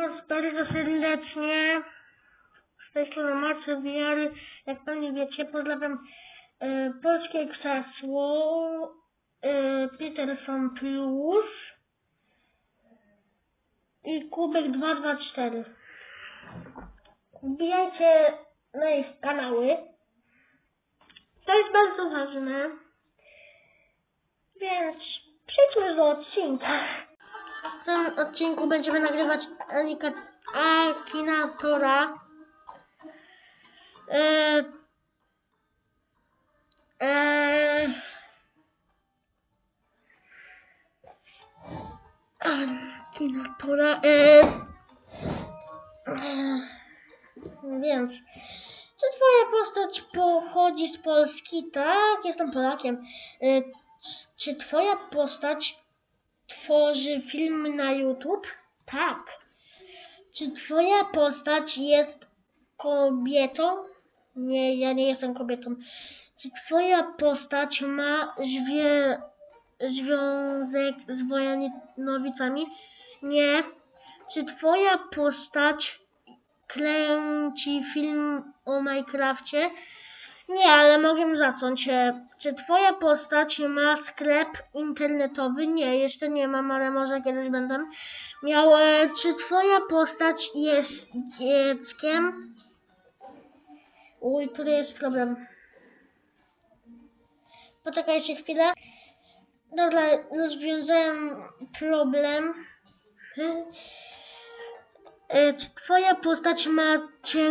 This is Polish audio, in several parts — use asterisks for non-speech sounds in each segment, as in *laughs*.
Bardzo serdecznie. Z tej strony Wiary. Jak pewnie wiecie, pozdrawiam e, Polskie Krzesło, e, Peterson Plus i Kubek 224. Wbijajcie na ich kanały. To jest bardzo ważne. Więc przejdźmy do odcinka. W tym odcinku będziemy nagrywać Anika, Akinatora. E, e, Akinatora. E, e, więc, czy twoja postać pochodzi z Polski? Tak, jestem Polakiem. E, czy twoja postać tworzy film na YouTube? Tak. Czy twoja postać jest kobietą? Nie, ja nie jestem kobietą. Czy twoja postać ma zwie, związek z wojanowicami? Nie. Czy twoja postać kręci film o Minecrafcie? Nie, ale mogę zacząć. E, Czy twoja postać ma sklep internetowy? Nie, jeszcze nie mam, ale może kiedyś będę miał. E, Czy twoja postać jest dzieckiem? Uj, tutaj jest problem. Poczekajcie chwilę. Dobra, rozwiązałem problem. *laughs* E, Czy twoja postać ma cię,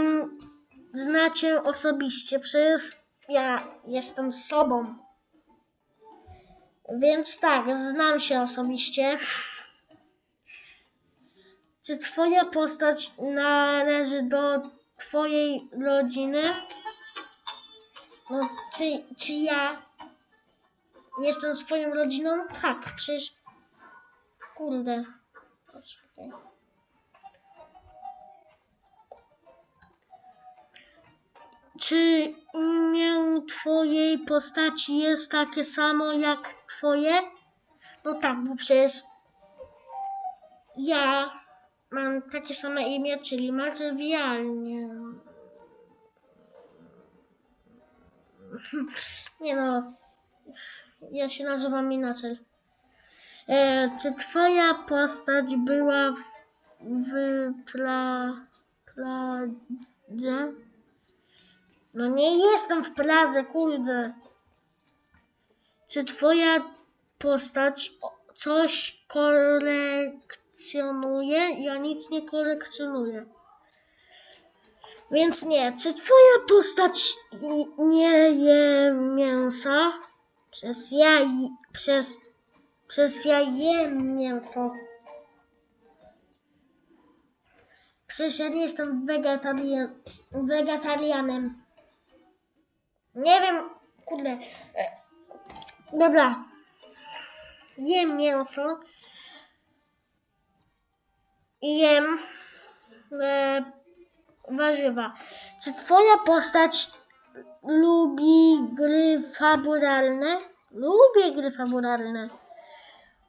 zna cię osobiście? Przecież ja jestem sobą. Więc tak, znam się osobiście. Czy twoja postać należy do twojej rodziny? No, czy, czy ja jestem swoją rodziną? Tak, przecież... Kurde. Czy imię twojej postaci jest takie samo jak twoje? No tak, bo przecież ja mam takie same imię, czyli Marwialnie. *laughs* Nie no, ja się nazywam inaczej. E, czy twoja postać była w, w pla, Pladze? No nie jestem w Pradze, kurde. Czy twoja postać coś kolekcjonuje? Ja nic nie kolekcjonuję. Więc nie. Czy twoja postać nie je mięsa? Przez ja, przez, przez ja jem mięso. Przecież ja nie jestem wegetarian, wegetarianem. Nie wiem, kurde. E, Dobra. Jem mięso. I jem e, warzywa. Czy twoja postać lubi gry fabularne? Lubię gry fabularne.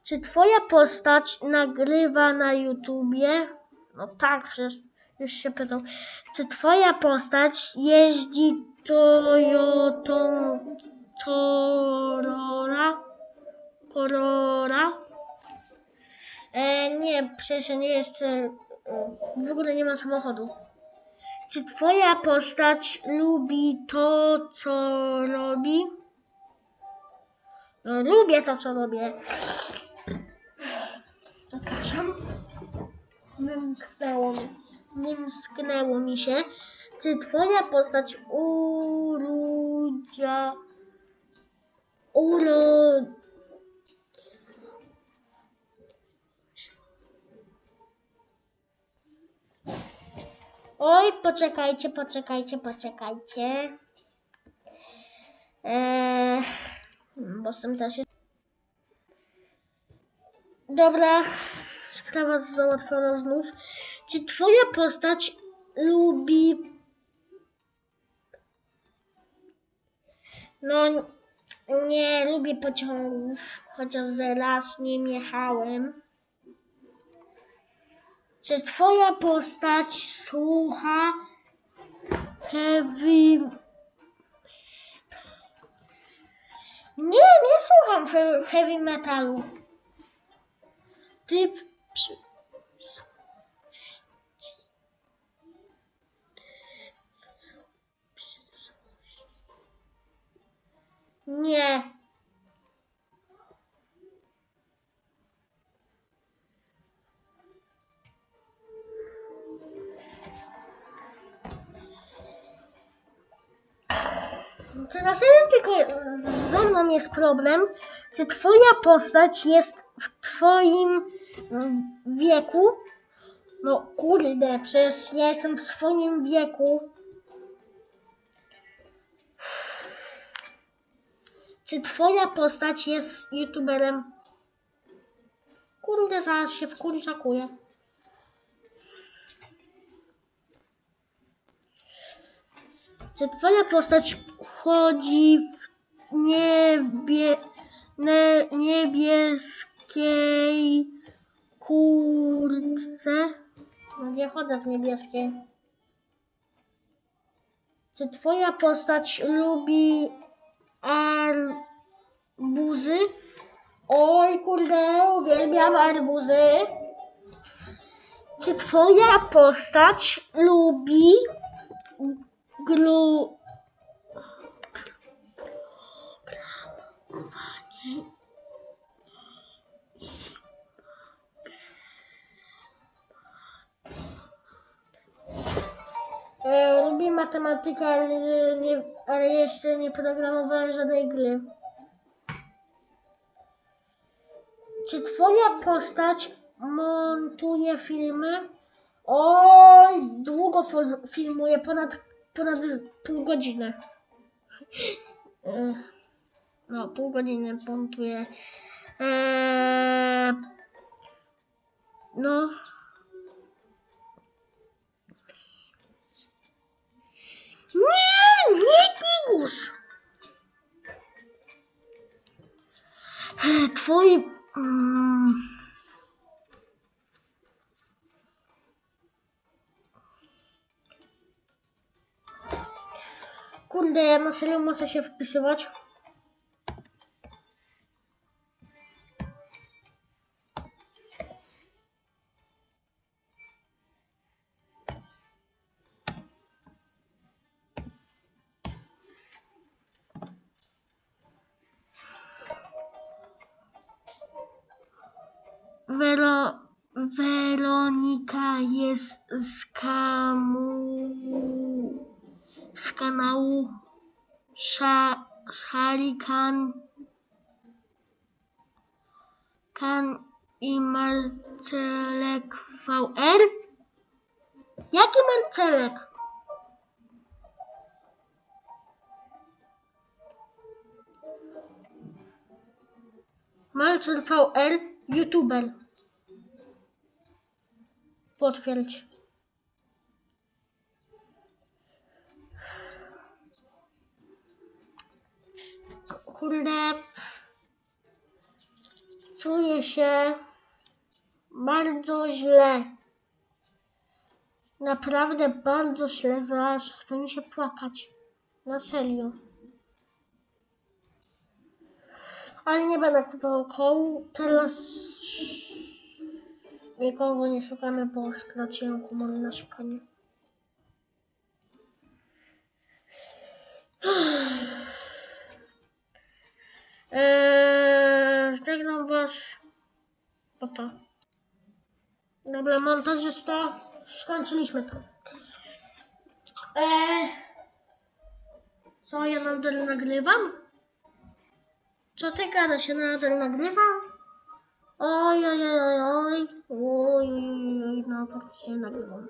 Czy twoja postać nagrywa na YouTubie? No tak, przecież już się pytał. Czy twoja postać jeździ Toyotą Corolla? Corolla? E, nie, przecież nie jest. E, w ogóle nie ma samochodu. Czy twoja postać lubi to, co robi? No, lubię to, co robię. Przepraszam. Wymknęło mi, wymsknęło mi się. Czy twoja postać urodzia... Uro... Oj, poczekajcie, poczekajcie, poczekajcie. Eee, bo sam też. Dobra, sprawa załatwiona znów. Czy twoja postać lubi... No, nie lubię pociągów, chociaż raz nim jechałem. Czy twoja postać słucha heavy... Nie, nie słucham he- heavy metalu. Typ... Nie. Czy na serio tylko ze mną jest problem? Czy twoja postać jest w twoim mm, wieku? No kurde, przecież ja jestem w swoim wieku. Czy twoja postać jest youtuberem? Kurde, zaraz się wkurczakuję. Czy twoja postać chodzi w niebie, ne, niebieskiej kurtce? No nie chodzę w niebieskiej. Czy twoja postać lubi arbuzy? Oj kurde, uwielbiam arbuzy. Czy twoja postać lubi glu... Lubię matematykę, ale, nie, ale jeszcze nie programowałem żadnej gry. Czy twoja postać montuje filmy? Oj, długo fil- filmuje, ponad, ponad pół godziny. No, pół godziny montuje. Eee, no. Не, не кігуш. твой куда я населю, може ще вписувач. Wero, Weronika jest z kamu, z kanału Sza, Sharikan kan i Marcelek VR. Jaki Marcelek? Marcel VR, youtuber. Potwierdź. Kurde. Czuję się bardzo źle. Naprawdę bardzo źle, zaraz chce mi się płakać. Na serio. Ale nie będę kupował kołu. Teraz nikogo nie szukamy, bo straciłem komory na szukanie. Eee, was. Papa. Dobra, montażysta. Skończyliśmy to. Eee, co ja nadal nagrywam? Co ty gadasz? Ja nadal nagrywam? Oj, oj, oj, oj, oj, oj, oj, oj, oj, no faktycznie nagrywam.